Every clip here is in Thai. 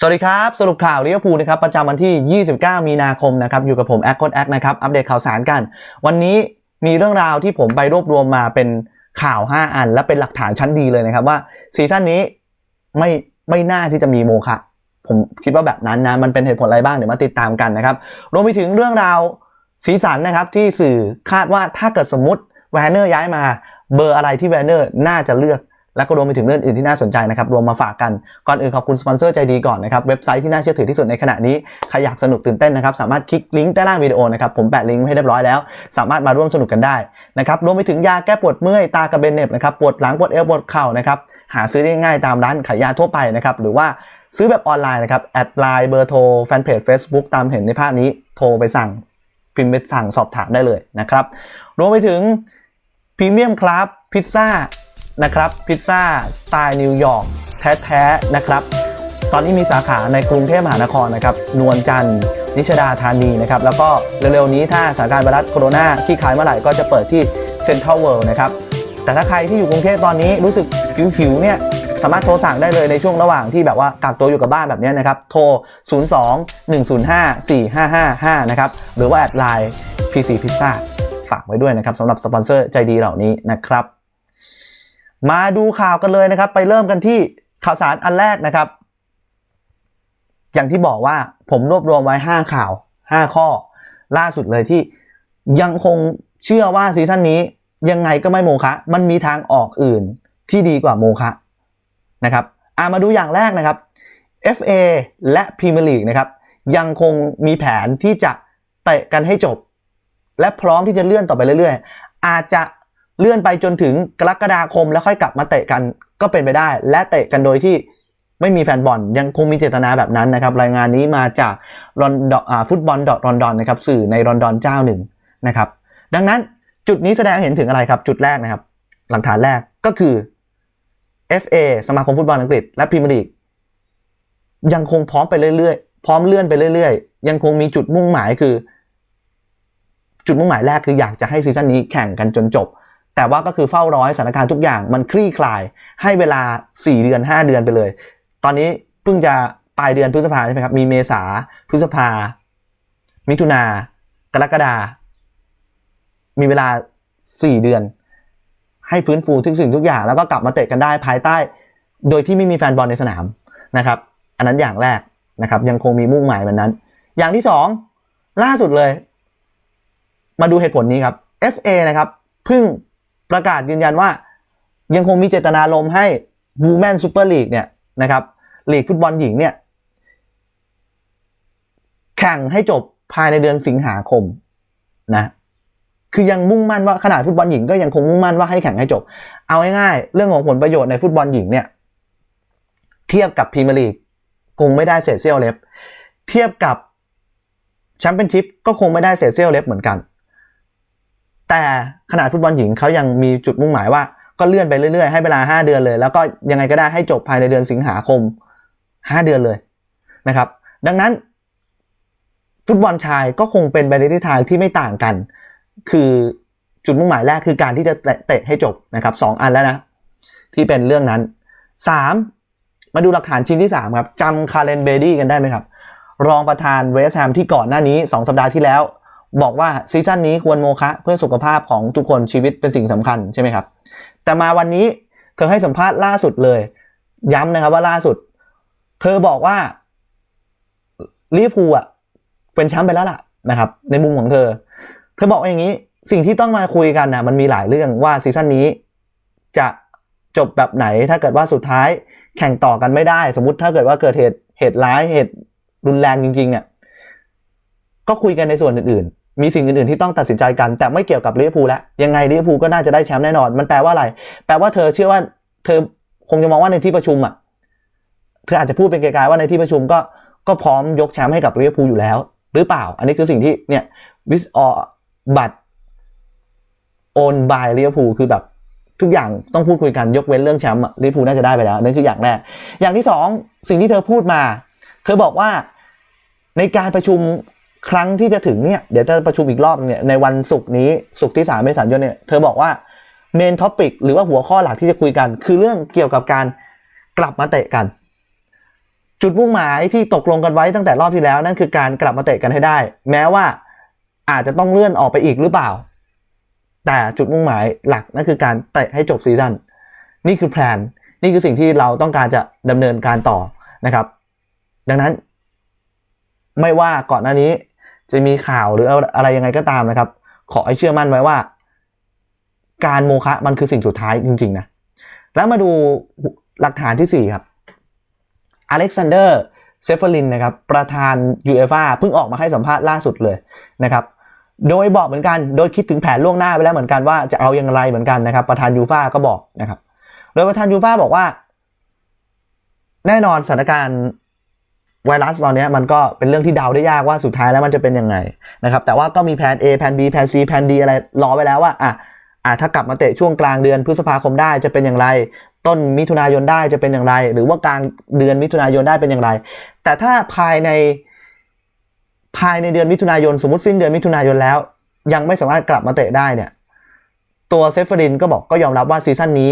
สวัสดีครับ สรุปข่าวลิเวอร์พูลนะครับประจำวันที่ 29 มีนาคมนะครับอยู่กับผมแอคโคดแอคนะครับอัปเดตข่าวสารกัน วันนี้มีเรื่องราวที่ผมไปรวบรวมมาเป็นข่าว 5 อัน และเป็นหลักฐานชั้นดีเลยนะครับว่าซีซั่นนี้ไม่ไม่น่าที่จะมีโมฆะผมคิดว่าแบบนั้นนะมันเป็นเหตุผลอะไรบ้างเดี๋ยวมาติดตามกันนะครับรวมไปถึงเรื่องราวสีสันนะครับที่สื่อคาดว่าถ้าเกิดสมมติแวนเนอร์ย้ายมาเบอร์อะไรที่แวนเนอร์น่าจะเลือก แล้วก็รวมไปถึงเรื่องอื่นที่น่าสนใจนะครับรวมมาฝากกันก่อนอื่นขอบคุณสปอนเซอร์ใจดีก่อนนะครับเว็บไซต์ที่น่าเชื่อถือที่สุดในขณะนี้ใครอยากสนุกตื่นเต้นนะครับสามารถคลิกลิงก์ใต้ล่างวิดีโอนะครับผมแปะลิงก์ไว้ให้เรียบร้อยแล้ว สามารถมาร่วมสนุกกันได้นะครับรวมไปถึงยาแก้ปวดเมื่อยตากระเบนเน็บนะครับปวดหลังปวดเอวปวดเข่านะครับหาซื้อได้ง่ายตามร้านขายยาทั่วไปนะครับหรือว่าซื้อแบบออนไลน์นะครับแอดไลน์เบอร์โทรแฟนเพจ Facebook ตามเห็นในภาพนี้โทรไปสั่ง พิมพ์ไปสั่งสอบถามได้เลยนะครับรวมไปถึงพรีเมียมคลาสพิซซ่า นะครับพิซซ่าสไตล์นิวยอร์กแท้ๆนะครับ ตอนนี้มีสาขาในกรุงเทพมหานครนะครับนวลจันทร์นิชดาธานีนะครับแล้วก็เร็วๆนี้ถ้าสถานการณ์ไวรัสโคโรนาที่ขายเมื่อไหร่ก็จะเปิดที่เซ็นทรัลเวิลด์นะครับแต่ถ้าใครที่อยู่กรุงเทพตอนนี้รู้สึกผิวๆเนี่ยสามารถโทรสั่งได้เลยในช่วงระหว่างที่แบบว่ากักตัวอยู่กับบ้านแบบนี้นะครับ โทร 02 105 4555 นะครับ หรือว่าแอดไลน์ PC Pizza ฝากไว้ด้วยนะครับสำหรับสปอนเซอร์ใจดีเหล่านี้นะครับ มาดูข่าวกันเลยนะครับ ไปเริ่มกันที่ข่าวสารอันแรกนะครับ อย่างที่บอกว่าผมรวบรวมไว้ 5 ข่าว 5 ข้อ ล่าสุดเลยที่ยังคงเชื่อว่าซีซั่นนี้ยังไงก็ไม่โมคะมันมีทางออกอื่นที่ดีกว่าโมคะนะครับอามาดูอย่างแรกนะครับ FA และ Premier League นะครับยังคงมีแผนที่จะเตะกันให้จบ และพร้อมที่จะเลื่อนต่อไปเรื่อยๆ อาจจะ เลื่อนไปจนถึงกรกฎาคมแล้วค่อยกลับมาเตะกันก็เป็นไปได้ และเตะกันโดยที่ไม่มีแฟนบอลยังคงมีเจตนาแบบนั้นนะครับ รายงานนี้มาจากรอนดฟุตบอลดอทรอนดอนนะครับสื่อในรอนดอนเจ้าหนึ่งนะครับดังนั้นจุดนี้แสดงเห็นถึงอะไรครับจุดแรกนะครับ หลักฐานแรกก็คือ FA สมาคมฟุตบอลอังกฤษ และพรีเมียร์ลีกยังคงพร้อมไปเรื่อยๆ พร้อมเลื่อนไปเรื่อยๆ ยังคงมีจุดมุ่งหมายคือ จุดมุ่งหมายแรกคืออยากจะให้ซีซั่นนี้แข่งกันจนจบ แต่ว่าก็คือเฝ้าร้อยสถานการณ์ทุกอย่างมันคลี่คลาย ให้เวลา 4 เดือน 5 เดือนไปเลย ตอนนี้เพิ่งจะปลายเดือนพฤษภาใช่ไหมครับ มีเมษาพฤษภา มิถุนากรกฎามีเวลา 4 เดือน ให้ฟื้นฟูทุกสิ่งทุกอย่าง แล้วก็กลับมาเตะกันได้ภายใต้ โดยที่ไม่มีแฟนบอลในสนามนะครับ อันนั้นอย่างแรกนะครับ ยังคงมีมุ่งหมายแบบนั้น อย่างที่สองล่าสุดเลย มาดูเหตุผลนี้ครับ FA นะครับเพิ่ง ประกาศยืนยันว่า ยังคงมีเจตนารมณ์ให้ Women Super League เนี่ยนะครับลีกฟุตบอลหญิงเนี่ยแข่งให้จบภายในเดือนสิงหาคมนะคือยังมุ่งมั่นว่าขนาดฟุตบอลหญิงก็ยังคงมุ่งมั่นว่าให้แข่งให้จบ เอาง่ายๆเรื่องของผลประโยชน์ในฟุตบอลหญิงเนี่ยเทียบกับพรีเมียร์ลีกคงไม่ได้เศษเสี้ยวเล็บ เทียบกับแชมเปี้ยนชิพก็คงไม่ได้เศษเสี้ยวเล็บเหมือนกัน แต่ขนาดฟุตบอลหญิงเขายังมีจุดมุ่งหมายว่าก็เลื่อนไปเรื่อยๆ ให้เวลา 5 เดือนเลย แล้วก็ยังไงก็ได้ให้จบภายในเดือนสิงหาคม 5 เดือนเลยนะครับ ดังนั้น ฟุตบอลชายก็คงเป็นไปในทิศทางที่ไม่ต่างกัน คือจุดมุ่งหมายแรกคือการที่จะเตะให้จบนะครับสองอันแล้วนะ ที่เป็นเรื่องนั้น 3. มาดูหลักฐานชิ้นที่ 3 ครับจำคาร์เลนเบดี้กันได้ไหมครับ รองประธานเวสต์แฮมที่ก่อนหน้านี้ 2 สัปดาห์ที่แล้ว บอกว่าซีซั่นนี้ควรโมคะเพื่อสุขภาพของทุกคนชีวิตเป็นสิ่งสำคัญใช่ไหมครับ แต่มาวันนี้เธอให้สัมภาษณ์ล่าสุดเลย ย้ำนะครับว่าล่าสุด เธอบอกว่าลิเวอร์พูลอะเป็นแชมป์ไปแล้วล่ะนะครับ ในมุมของเธอ เธอบอกอย่างนี้สิ่งที่ต้องมาคุยกันนะมันมีหลายเรื่องว่าซีซั่นนี้จะจบแบบไหนถ้าเกิดว่าสุดท้ายแข่งต่อกันไม่ได้ สมมติถ้าเกิดว่าเกิดเหตุเหตุร้ายเหตุรุนแรงจริงๆเนี่ยก็คุยกันในส่วนอื่น มีสิ่งอื่นๆที่ต้องตัดสินใจกัน แต่ไม่เกี่ยวกับลิเวอร์พูลแล้วยังไงลิเวอร์พูลก็น่าจะได้แชมป์แน่นอน มันแปลว่าอะไร แปลว่าเธอเชื่อว่าเธอคงจะมองว่าในที่ประชุมอะเธออาจจะพูดเป็นไกลๆว่าในที่ประชุมก็ก็พร้อมยกแชมป์ให้กับลิเวอร์พูลอยู่แล้ว หรือเปล่า อันนี้คือสิ่งที่เนี่ยวิสออบัตโอนบายลิเวอร์พูลคือแบบทุกอย่างต้องพูดคุยกันยกเว้นเรื่องแชมป์ลิเวอร์พูลน่าจะได้ไปแล้วนั่นคืออย่างแรกอย่างที่สองสิ่งที่เธอพูดมา เธอบอกว่าในการประชุม ครั้งที่จะถึงเนี่ยเดี๋ยวจะประชุมอีกรอบเนี่ยในวันศุกร์นี้ศุกร์ที่3เมษายนเนี่ยเธอบอกว่าเมนท็อปิกหรือว่าหัวข้อหลักที่จะคุยกัน คือเรื่องเกี่ยวกับการกลับมาเตะกัน จุดมุ่งหมายที่ตกลงกันไว้ตั้งแต่รอบที่แล้วนั่นคือการกลับมาเตะกันให้ได้ แม้ว่าอาจจะต้องเลื่อนออกไปอีกหรือเปล่า แต่จุดมุ่งหมายหลักนั่นคือการเตะให้จบซีซั่นนี่คือแพลนนี่คือสิ่งที่เราต้องการจะดำเนินการต่อนะครับ ดังนั้น ไม่ว่าก่อนหน้านี้ จะมีข่าวหรืออะไรยังไงก็ตามนะครับ ขอให้เชื่อมั่นไว้ว่า การโมคะมันคือสิ่งสุดท้ายจริง ๆ นะ แล้วมาดูหลักฐานที่ 4 ครับอเล็กซานเดอร์เซฟเฟอรินนะครับประธานยูเอฟ่าเพิ่งออกมาให้สัมภาษณ์ล่าสุดเลยนะครับโดยบอกเหมือนกันโดยคิดถึงแผนล่วงหน้าไปแล้วเหมือนกันว่าจะเอาอย่างไรเหมือนกันนะครับ ประธานยูฟ่าก็บอกนะครับ โดยประธานยูฟ่าบอกว่า แน่นอนสถานการณ์ ไวรัสตอนนี้มันก็เป็นเรื่องที่เดาได้ยากว่าสุดท้ายแล้วมันจะเป็นยังไงนะครับแต่ว่าก็มีแผน A แผน B แผน C แผน D อะไรรอไว้แล้วว่าอะอะถ้ากลับมาเตะช่วงกลางเดือนพฤษภาคมได้จะเป็นอย่างไร ต้นมิถุนายนได้จะเป็นอย่างไร หรือว่ากลางเดือนมิถุนายนได้เป็นอย่างไร แต่ถ้าภายในภายในเดือนมิถุนายน สมมติสิ้นเดือนมิถุนายนแล้ว ยังไม่สามารถกลับมาเตะได้เนี่ยตัวเซฟเฟอรินก็บอกก็ยอมรับว่าซีซั่นนี้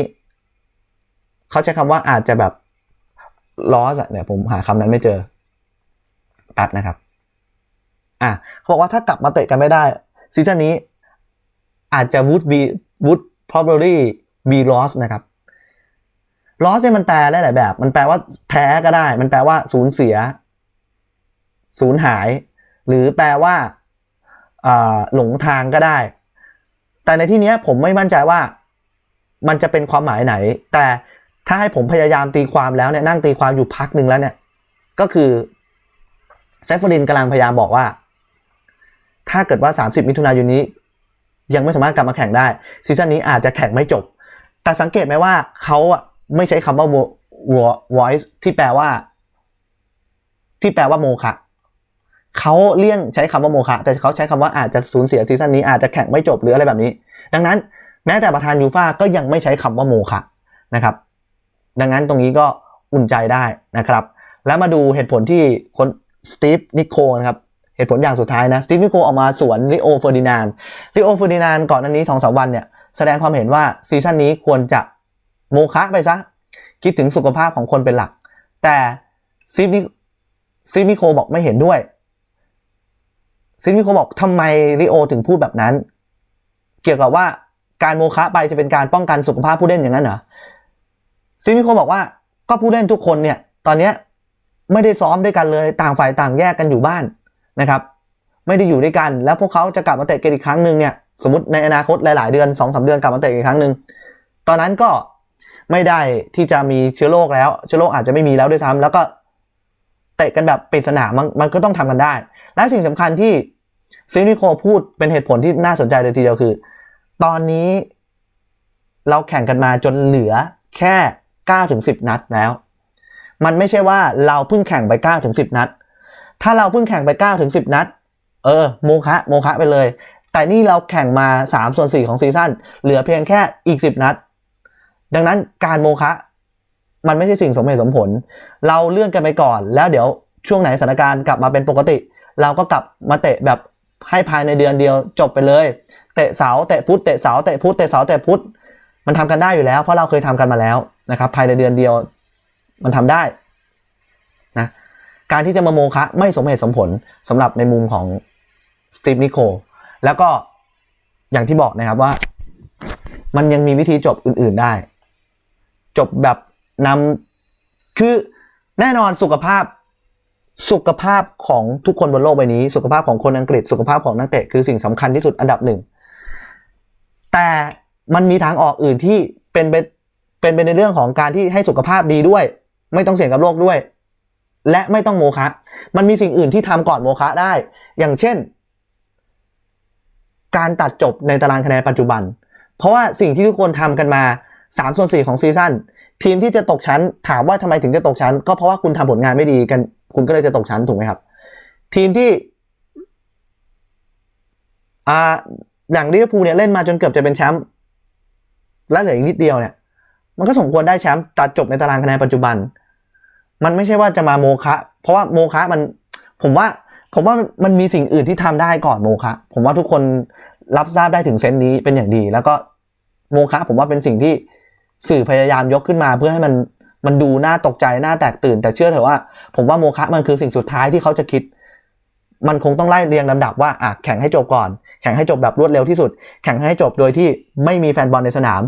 เขาใช้คำว่าอาจจะแบบลอสเนี่ยผมหาคำนั้นไม่เจอ แป๊บนะครับ อะเขาบอกว่าถ้ากลับมาเตะกันไม่ได้ซีซั่นนี้อาจจะ would be would probably be lost นะครับ loss เนี่ยมันแปลได้หลายแบบ มันแปลว่าแพ้ก็ได้ มันแปลว่าสูญเสีย สูญหาย หรือแปลว่าหลงทางก็ได้ แต่ในที่นี้ผมไม่มั่นใจว่ามันจะเป็นความหมายไหน แต่ถ้าให้ผมพยายามตีความแล้วเนี่ยนั่งตีความอยู่พักหนึ่งแล้วเนี่ย ก็คือ เซฟฟรินกำลังพยายามบอกว่า ถ้าเกิดว่า 30 มิถุนายนนี้ ยังไม่สามารถกลับมาแข่งได้ซีซั่นนี้อาจจะแข่งไม่จบ แต่สังเกตไหมว่าเขาไม่ใช้คำว่า voice ที่แปลว่า ที่แปลว่าโมฆะเขาเลี่ยงใช้คำว่าโมฆะแต่เขาใช้คำว่าอาจจะสูญเสียซีซั่นนี้อาจจะแข่งไม่จบหรืออะไรแบบนี้ ดังนั้น แม้แต่ประธานยูฟ่าก็ยังไม่ใช้คำว่าโมฆะนะครับ ดังนั้นตรงนี้ก็อุ่นใจได้นะครับ แล้วมาดูเหตุผลที่คน สตีฟนิโคนะครับเหตุผลอย่างสุดท้ายนะสตีฟนิโคออกมาสวนลิโอเฟอร์ดินานลิโอเฟอร์ดินานก่อนอันนี้สองสามวันเนี่ยแสดงความเห็นว่าซีซั่นนี้ควรจะโมคะไปซะ คิดถึงสุขภาพของคนเป็นหลัก แต่ซีฟนิซีฟนิโคบอกไม่เห็นด้วยซีฟนิโคบอกทำไมลิโอถึงพูดแบบนั้น เกี่ยวกับว่าการโมคะไปจะเป็นการป้องกันสุขภาพผู้เล่นอย่างนั้นเหรอซีฟนิโคบอกว่าก็ผู้เล่นทุกคนเนี่ย ตอนเนี้ย ไม่ได้ซ้อมด้วยกันเลยต่างฝ่ายต่างแยกกันอยู่บ้านนะครับ ไม่ได้อยู่ด้วยกัน แล้วพวกเขาจะกลับมาเตะกันอีกครั้งหนึ่งเนี่ยสมมติในอนาคตหลาย ๆ เดือน2อสเดือนกลับมาเตะอีกครั้งหนึ่งตอนนั้นก็ไม่ได้ที่จะมีเชื้อโรคแล้ว เชื้อโรคอาจจะไม่มีแล้วด้วยซ้ำแล้วก็เตะกันแบบปริศนามันมันก็ต้องทำกันได้ และสิ่งสำคัญที่ซินิโคพูดเป็นเหตุผลที่น่าสนใจเลยทีเดียวคือ ตอนนี้เราแข่งกันมาจนเหลือแค่9ถึง10 นัดแล้ว มันไม่ใช่ว่าเราเพิ่งแข่งไป9ถึง10 นัด ถ้าเราเพิ่งแข่งไป9ถึง10 นัด เออโมคะโมคะไปเลย แต่นี่เราแข่งมา3ส่วน4ของซีซั่นเหลือเพียงแค่อีก 10 นัด ดังนั้นการโมคะมันไม่ใช่สิ่งสมเหตุสมผล เราเลื่อนกันไปก่อน แล้วเดี๋ยวช่วงไหนสถานการณ์กลับมาเป็นปกติ เราก็กลับมาเตะแบบให้ภายในเดือนเดียวจบไปเลย เตะเสาเตะพุธเตะเสาเตะพุธเตะเสาเตะพุธมันทำกันได้อยู่แล้ว เพราะเราเคยทำกันมาแล้วนะครับภายในเดือนเดียว มันทำได้นะการที่จะมาโมคะไม่สมเหตุสมผลสำหรับในมุมของสตีฟนิโคแล้วก็อย่างที่บอกนะครับว่า มันยังมีวิธีจบอื่น ๆได้ จบแบบนำคือแน่นอนสุขภาพสุขภาพของทุกคนบนโลกใบนี้ สุขภาพของคนอังกฤษ สุขภาพของนักเตะคือสิ่งสำคัญที่สุดอันดับหนึ่ง แต่มันมีทางออกอื่นที่เป็นไปเป็นไปในเรื่องของการที่ให้สุขภาพดีด้วย ไม่ต้องเสี่ยงกับโรคด้วย และไม่ต้องโมคะ มันมีสิ่งอื่นที่ทำก่อนโมคะได้ อย่างเช่น การตัดจบในตารางคะแนนปัจจุบัน เพราะว่าสิ่งที่ทุกคนทำกันมา3ส่วน4ของซีซั่นทีมที่จะตกชั้น ถามว่าทำไมถึงจะตกชั้น ก็เพราะว่าคุณทำผลงานไม่ดีกัน คุณก็เลยจะตกชั้นถูกไหมครับ ทีมที่อ่าอย่างลิเวอร์พูลเนี่ยเล่นมาจนเกือบจะเป็นแชมป์และเหลืออีกนิดเดียวเนี่ย มันก็สมควรได้แชมป์ตัดจบในตารางคะแนนปัจจุบัน มันไม่ใช่ว่าจะมาโมคะ เพราะว่าโมคะมันผมว่าผมว่ามันมีสิ่งอื่นที่ทำได้ก่อนโมคะ ผมว่าทุกคนรับทราบได้ถึงเซนต์นี้เป็นอย่างดี แล้วก็โมคะ ผมว่าเป็นสิ่งที่สื่อพยายามยกขึ้นมา เพื่อให้มันมันดูน่าตกใจน่าแตกตื่น แต่เชื่อเถอะว่า ผมว่าโมคะมันคือสิ่งสุดท้ายที่เขาจะคิด มันคงต้องไล่เรียงลำดับว่าอะแข่งให้จบก่อน แข่งให้จบแบบรวดเร็วที่สุด แข่งให้จบโดยที่ไม่มีแฟนบอลในสนาม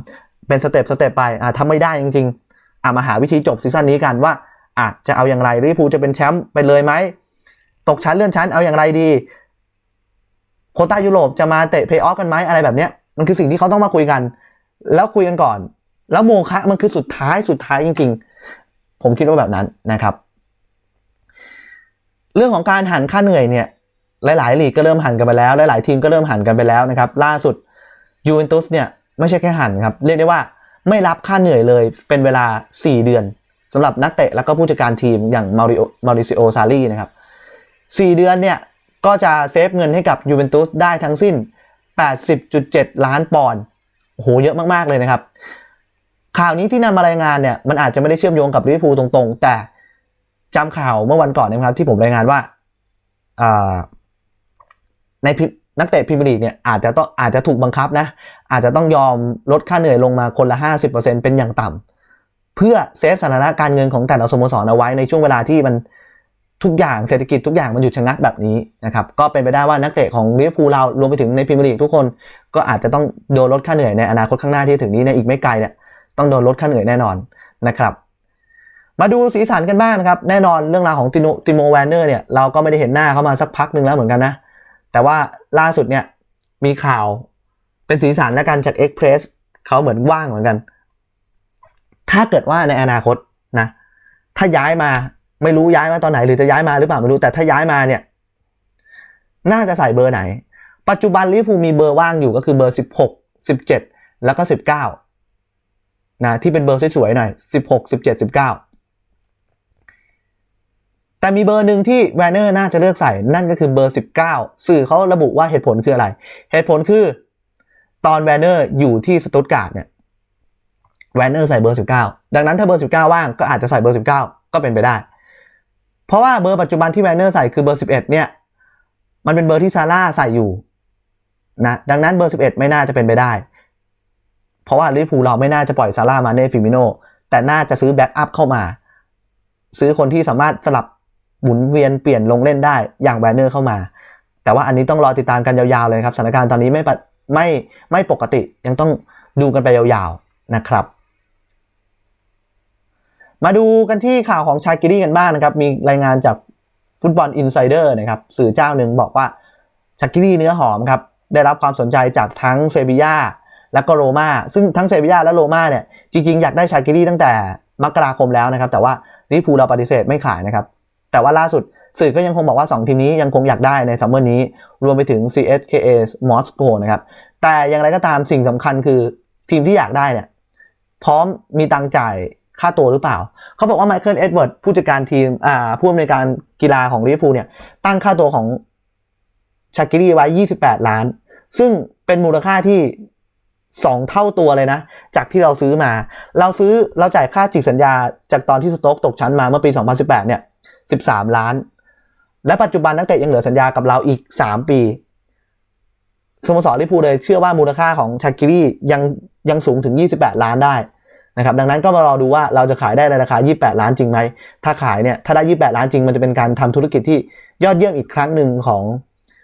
เป็นสเต็ปสเต็ปไปอะถ้าไม่ได้จริงๆอะมาหาวิธีจบซีซั่นนี้กันว่าอะจะเอาอย่างไรลิเวอร์พูลจะเป็นแชมป์ไปเลยไหมตกชั้นเลื่อนชั้นเอาอย่างไรดีโคต้ายุโรปจะมาเตะเพย์ออฟกันไหมอะไรแบบเนี้ยมันคือสิ่งที่เขาต้องมาคุยกัน แล้วคุยกันก่อน แล้วโมคะมันคือสุดท้ายสุดท้ายจริง ๆ ผมคิดว่าแบบนั้นนะครับ เรื่องของการหันค่าเหนื่อยเนี่ยหลายๆลีกก็เริ่มหันกันไปแล้ว หลายๆทีมก็เริ่มหันกันไปแล้วนะครับ ล่าสุดยูเวนตุสเนี่ย ไม่ใช่แค่หันครับ เรียกได้ว่าไม่รับค่าเหนื่อยเลยเป็นเวลา 4 เดือนสำหรับนักเตะแล้วก็ผู้จัดการทีมอย่างมาริโอมาริซิโอซารีนะครับ 4 เดือนเนี่ยก็จะเซฟเงินให้กับยูเวนตุสได้ทั้งสิ้น 80.7 ล้านปอนด์โหเยอะมาก ๆ เลยนะครับ ข่าวนี้ที่นำมารายงานเนี่ยมันอาจจะไม่ได้เชื่อมโยงกับลิเวอร์พูลตรงๆ แต่จำข่าวเมื่อวันก่อนนะครับที่ผมรายงานว่าใน นักเตะพรีเมียร์ลีกเนี่ยอาจจะต้องอาจจะถูกบังคับนะ อาจจะต้องยอมลดค่าเหนื่อยลงมาคนละ 50%เป็นอย่างต่ำเพื่อเซฟสถานะการเงินของแต่ละสโมสรเอาไว้ในช่วงเวลาที่มันทุกอย่างเศรษฐกิจทุกอย่างมันหยุดชะงักแบบนี้นะครับก็เป็นไปได้ว่านักเตะของลิเวอร์พูลเรารวมไปถึงในพรีเมียร์ลีกทุกคน ก็อาจจะต้องโดนลดค่าเหนื่อยในอนาคตข้างหน้าที่ถึงนี้ในอีกไม่ไกลเนี่ยต้องโดนลดค่าเหนื่อยแน่นอนนะครับมาดูสีสันกันบ้างนะครับ แน่นอนเรื่องราวของติโมแวนเนอร์เนี่ยเราก็ไม่ได้เห็นหน้าเขามาสักพักหนึ่งแล้วเหมือนกันนะ แต่ว่าล่าสุดเนี่ยมีข่าวเป็นสีสันและการจากเอ็กเพรสเขาเหมือนว่างเหมือนกัน ถ้าเกิดว่าในอนาคตนะ ถ้าย้ายมาไม่รู้ย้ายมาตอนไหนหรือจะย้ายมาหรือเปล่าไม่รู้แต่ถ้าย้ายมาเนี่ยน่าจะใส่เบอร์ไหน ปัจจุบันลิเวอร์พูมีเบอร์ว่างอยู่ก็คือเบอร์ 16 17 แล้วก็ 19นะที่เป็นเบอร์สวยๆหน่อย16 17 19 แต่มีเบอร์หนึ่งที่แวนเนอร์น่าจะเลือกใส่นั่นก็คือเบอร์ 19 สื่อเขาระบุว่าเหตุผลคืออะไร เหตุผลคือ ตอนแวนเนอร์อยู่ที่สตุตการ์ดเนี่ยแวนเนอร์ใส่เบอร์ 19 ดังนั้นถ้าเบอร์ 19 ว่างก็อาจจะใส่เบอร์ 19 ก็เป็นไปได้ เพราะว่าเบอร์ปัจจุบันที่แวนเนอร์ใส่คือเบอร์ 11 เนี่ยมันเป็นเบอร์ที่ซาร่าใส่อยู่นะดังนั้นเบอร์ 11 ไม่น่าจะเป็นไปได้ เพราะว่าลิเวอร์พูลเราไม่น่าจะปล่อยซาร่ามาเน่ฟิมิโนแต่น่าจะซื้อแบ็กอัพเข้ามา ซื้อคนที่สามารถสลับ หมุนเวียนเปลี่ยนลงเล่นได้อย่างแวนเนอร์เข้ามา แต่ว่าอันนี้ต้องรอติดตามกันยาวๆเลยครับสถานการณ์ตอนนี้ไม่ไม่ไม่ปกติยังต้องดูกันไปยาวๆนะครับ มาดูกันที่ข่าวของชากิรี่กันบ้างนะครับ มีรายงานจากฟุตบอลอินไซเดอร์นะครับสื่อเจ้าหนึ่งบอกว่าชากิรี่เนื้อหอมครับได้รับความสนใจจากทั้งเซบียาและก็โรมาซึ่งทั้งเซบียาและโรมาเนี่ยจริงๆ อยากได้ชากิรี่ตั้งแต่มกราคมแล้วนะครับ แต่ว่าลิปูเราปฏิเสธไม่ขายนะครับ แต่ว่าล่าสุดสื่อก็ยังคงบอกว่า 2 ทีมนี้ยังคงอยากได้ในซัมเมอร์นี้ รวมไปถึง CSKA มอสโกนะครับ แต่อย่างไรก็ตามสิ่งสำคัญคือทีมที่อยากได้เนี่ยพร้อมมีตังจ่ายค่าตัวหรือเปล่า เขาบอกว่าไมเคิลเอ็ดเวิร์ดผู้จัดการทีมอ่าผู้อำนวยการกีฬาของลิเวอร์พูลเนี่ยตั้งค่าตัวของชากิรี่ไว้ 28 ล้าน ซึ่งเป็นมูลค่าที่ 2 เท่าตัวเลยนะ จากที่เราซื้อมา เราซื้อเราจ่ายค่าจิกสัญญาจากตอนที่สโต๊กตกชั้นมาเมื่อปี 2018 เนี่ย 13 ล้าน และปัจจุบันนักเตะยังเหลือสัญญากับเราอีก 3 ปีสโมสรลิพูเลยเชื่อว่ามูลค่าของชากิรี่ยังยังสูงถึง 28 ล้านได้นะครับดังนั้นก็มารอดูว่าเราจะขายได้ในราคา 28 ล้านจริงไหม ถ้าขายเนี่ยถ้าได้ 28 ล้านจริงมันจะเป็นการทำธุรกิจที่ยอดเยี่ยมอีกครั้งหนึ่งของ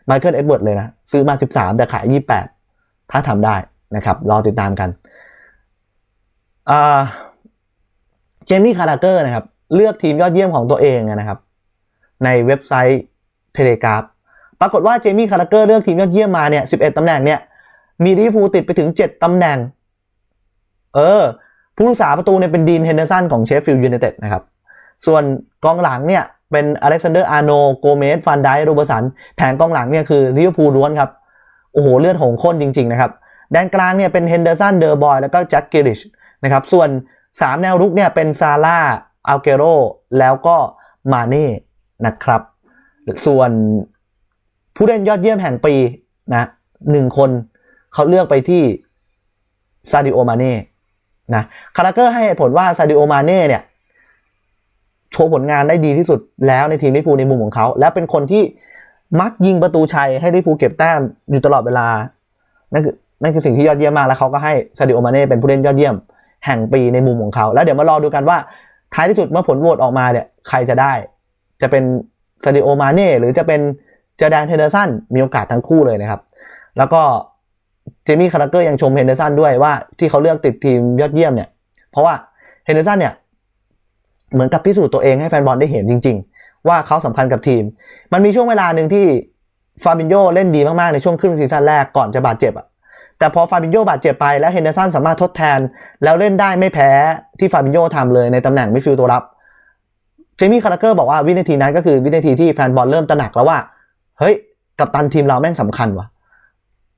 ไมเคิลเอ็ดเวิร์ดเลยนะ ซื้อมา 13 แต่ขาย 28 ถ้าทำได้นะครับรอติดตามกันเจมี่คาราเกอร์นะครับ เลือกทีมยอดเยี่ยมของตัวเองนะครับ ในเว็บไซต์เทเลกราฟปรากฏว่าเจมี่คาราเกอร์เลือกทีมยอดเยี่ยมมาเนี่ย11ตำแหน่งเนี่ยมีลิเวอร์พูลติดไปถึง 7ตำแหน่ง เออ ผู้รักษาประตูเนี่ยเป็นดีนเฮนเดอร์สันของเชฟฟิลด์ยูไนเต็ดนะครับ ส่วนกองหลังเนี่ยเป็นอเล็กซานเดอร์อาร์โนโกเมสฟันไดโรเบสันแผงกองหลังเนี่ยคือลิเวอร์พูลล้วนครับ โอ้โห เลือดหงข้นจริง ๆ นะครับแดนกลางเนี่ยเป็นเฮนเดอร์สันเดอร์บอยแล้วก็แจ็คเกริชนะครับ ส่วน 3 แนวรุกเนี่ยเป็นซาร่า อัลเกโรแล้วก็มาเน่นะครับ ส่วนผู้เล่นยอดเยี่ยมแห่งปีนะหนึ่งคนเขาเลือกไปที่ซาดิโอมาเน่นะคาราเกอร์ให้ผลว่าซาดิโอมาเน่เนี่ยโชว์ผลงานได้ดีที่สุดแล้วในทีมลิเวอร์พูในมุมของเขา และเป็นคนที่มักยิงประตูชัยให้ลิเวอร์พูเก็บแต้มอยู่ตลอดเวลา นั่นคือนั่นคือสิ่งที่ยอดเยี่ยมมาก แล้วเขาก็ให้ซาดิโอมาเน่เป็นผู้เล่นยอดเยี่ยม แห่งปีในมุมของเขา แล้วเดี๋ยวมารอดูกันว่า ท้ายที่สุดเมื่อผลโหวตออกมาเนี่ยใครจะได้ จะเป็นซาดิโอมาเน่หรือจะเป็นเจอร์แดนเฮนเดอร์สันมีโอกาสทั้งคู่เลยนะครับ แล้วก็เจมี่คาร์เกอร์ยังชมเฮนเดอร์สันด้วยว่าที่เขาเลือกติดทีมยอดเยี่ยมเนี่ย เพราะว่าเฮนเดอร์สันเนี่ยเหมือนกับพิสูจน์ตัวเองให้แฟนบอลได้เห็นจริง ๆ ว่าเขาสำคัญกับทีม มันมีช่วงเวลาหนึ่งที่ฟาบินโยเล่นดีมาก ๆ ในช่วงครึ่งซีซั่นแรกก่อนจะบาดเจ็บอะ แต่พอฟาบินโยบาดเจ็บไปแล้วเฮนเดอร์สันสามารถทดแทน แล้วเล่นได้ไม่แพ้ที่ฟาบินโยทำเลยในตำแหน่งมิดฟิลด์ตัวรับ เจมี่คาร์เกอร์บอกว่าวินาทีนั้นก็คือวินาทีที่แฟนบอลเริ่มตระหนักแล้วว่า เฮ้ย กับตันทีมเราแม่งสำคัญวะ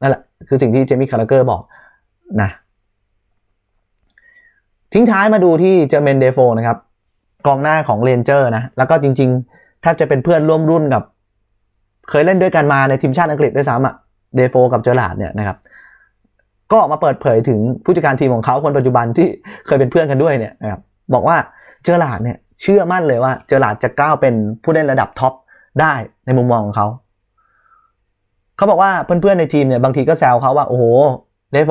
นั่นแหละคือสิ่งที่เจมี่คาร์เกอร์บอกนะทิ้งท้ายมาดูที่เจอเมนเดโฟนะครับกองหน้าของเรนเจอร์นะ แล้วก็จริงๆแทบจะเป็นเพื่อนร่วมรุ่นกับ เคยเล่นด้วยกันมาในทีมชาติอังกฤษด้วยซ้ำอะเดโฟกับเจอร์ลาดเนี่ยนะครับ ก็ออกมาเปิดเผยถึงผู้จัดการทีมของเขาคนปัจจุบันที่เคยเป็นเพื่อนกันด้วยเนี่ยนะครับบอกว่าเจอร์ลาดเนี่ยเชื่อมั่นเลยว่าเจอร์ลาดจะก้าวเป็นผู้เล่นระดับท็อปได้ในมุมมองของเขาเขาบอกว่าเพื่อนๆในทีมเนี่ยบางทีก็แซวเขาว่าโอ้โหเดโฟ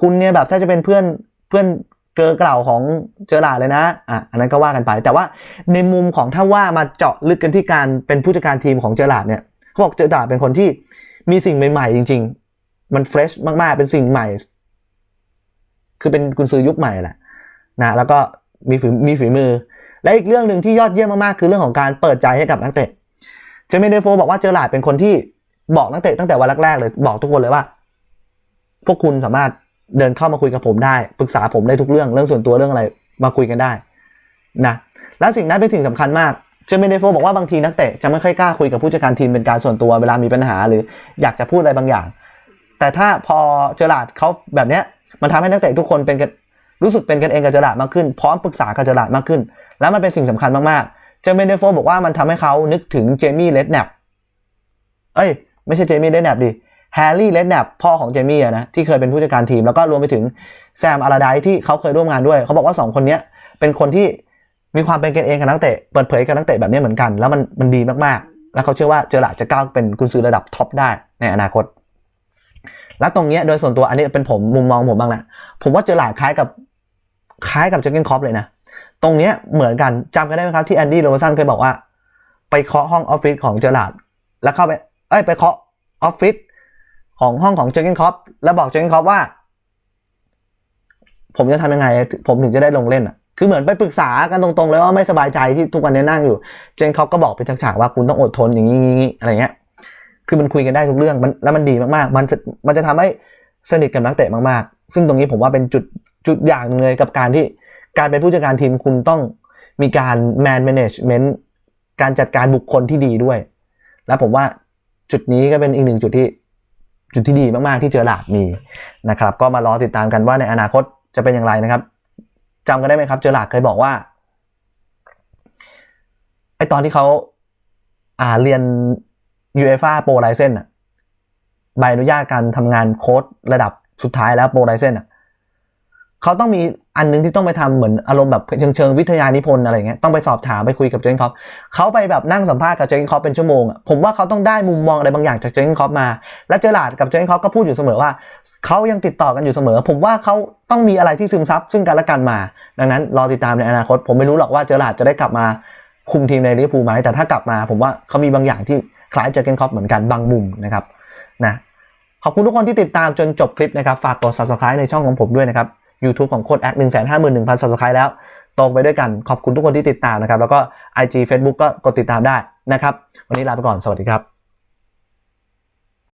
คุณเนี่ยแบบถ้าจะเป็นเพื่อนเพื่อนเกอเกล่าวของเจอร์ลาดเลยนะอะอันนั้นก็ว่ากันไป แต่ว่าในมุมของถ้าว่ามาเจาะลึกกันที่การเป็นผู้จัดการทีมของเจอร์ลาดเนี่ยเขาบอกเจอร์ลาดเป็นคนที่มีสิ่งใหม่ ๆ จริง ๆ มันเฟรชมากๆ เป็นสิ่งใหม่ คือเป็นกุนซือยุคใหม่แหละนะแล้วก็มีฝีมีฝีมือ และอีกเรื่องหนึ่งที่ยอดเยี่ยมมากๆ คือเรื่องของการเปิดใจให้กับนักเตะเจมี่เดฟโฟบอกว่าเจอร์ลาดเป็นคนที่บอกนักเตะตั้งแต่วันแรกๆเลยบอกทุกคนเลยว่า พวกคุณสามารถเดินเข้ามาคุยกับผมได้ปรึกษาผมได้ทุกเรื่องเรื่องส่วนตัวเรื่องอะไรมาคุยกันได้นะและสิ่งนั้นเป็นสิ่งสำคัญมากเจมี่เดฟโฟบอกว่าบางทีนักเตะจะไม่ค่อยกล้าคุยกับผู้จัดการทีมเป็นการส่วนตัวเวลามีปัญหาหรืออยากจะพูดอะไรบางอย่าง แต่ถ้าพอเจอราดเขาแบบเนี้ยมันทำให้นักเตะทุกคนเป็นรู้สึกเป็นกันเองกับเจอราดมากขึ้น พร้อมปรึกษากับเจอราดมากขึ้น แล้วมันเป็นสิ่งสำคัญมากๆเจมี่เดโฟบอกว่ามันทำให้เขานึกถึงเจมี่เลดแนปเอ้ย ไม่ใช่เจมี่เลดแนปดิแฮร์รี่เลดแนปพ่อของเจมี่อะนะที่เคยเป็นผู้จัดการทีมแล้วก็รวมไปถึงแซมอาราไดที่เขาเคยร่วมงานด้วย เขาบอกว่า 2 คนเนี้ยเป็นคนที่มีความเป็นกันเองกับนักเตะเปิดเผยกับนักเตะแบบนี้เหมือนกัน แล้วมันมันดีมากๆ แล้วเขาเชื่อว่าเจอร์ลาดจะก้าวเป็นกุนซือระดับท็อปได้ในอนาคต แล้วตรงเนี้ยโดยส่วนตัวอันนี้เป็นผมมุมมองผมบ้างแหละผมว่าเจอร์ลาดคล้ายกับคล้ายกับเจอร์เกนคอปเลยนะตรงเนี้ยเหมือนกันจำกันได้ไหมครับที่แอนดี้โรเบสันเคยบอกว่า ไปเคาะห้องออฟฟิศของเจอร์ลาดแล้วเข้าไปเอ้ยไปเคาะออฟฟิศของห้องของเจอร์เกนคอปแล้วบอกเจอร์เกนคอปว่า ผมจะทำยังไง ผมถึงจะได้ลงเล่นอะคือเหมือนไปปรึกษากันตรงๆเลยว่าไม่สบายใจที่ทุกวันนี้นั่งอยู่ เจนเขาก็บอกเป็นฉากๆว่าคุณต้องอดทนอย่างนี้อะไรเงี้ย คือมันคุยกันได้ทุกเรื่องมันแล้วมันดีมากๆ มันจะมันจะทำให้สนิทกับนักเตะมากๆ ซึ่งตรงนี้ผมว่าเป็นจุดจุดอย่างหนึ่งเลยกับการที่การเป็นผู้จัดการทีมคุณต้องมีการ man management การจัดการบุคคลที่ดีด้วย แล้วผมว่าจุดนี้ก็เป็นอีกหนึ่งจุดที่จุดที่ดีมากๆที่เจอหลาดมีนะครับ ก็มารอติดตามกันว่าในอนาคตจะเป็นอย่างไรนะครับจำกันได้ไหมครับ เจอหลาดเคยบอกว่าไอตอนที่เขาอ่าเรียน UEFA Pro License อะใบอนุญาตการทำงานโค้ดระดับสุดท้ายแล้ว Pro License อะเขาต้องมีอันนึงที่ต้องไปทำเหมือนอารมณ์แบบเชิงเชิงวิทยานิพนธ์อะไรเงี้ยต้องไปสอบถามไปคุยกับเจนคอปเขาไปแบบนั่งสัมภาษณ์กับเจนคอปเป็นชั่วโมงอะผมว่าเขาต้องได้มุมมองอะไรบางอย่างจากเจนคอปมา และเจอหลาดกับเจนคอปก็พูดอยู่เสมอว่าเขายังติดต่อกันอยู่เสมอ ผมว่าเขาต้องมีอะไรที่ซึมซับซึ่งกันและกันมา ดังนั้นรอติดตามในอนาคต ผมไม่รู้หรอกว่าเจอหลาดจะได้กลับมาคุมทีมในลิเวอร์พูลไหมแต่ถ้ากลับมา ผมว่าเขามีบางอย่างที่ คล้ายเจอเกนคอปเหมือนกันบางมุมนะครับนะขอบคุณทุกคนที่ติดตามจนจบคลิปนะครับ ฝากกด subscribe ในช่องของผมด้วยนะครับ YouTube ของโค้ดแอคหนึ่งแสนห้าหมื่นหนึ่งพัน subscribe แล้ว ตรงไปด้วยกันขอบคุณทุกคนที่ติดตามนะครับ แล้วก็ IG Facebook ก็กดติดตามได้นะครับ วันนี้ลาไปก่อนสวัสดีครับ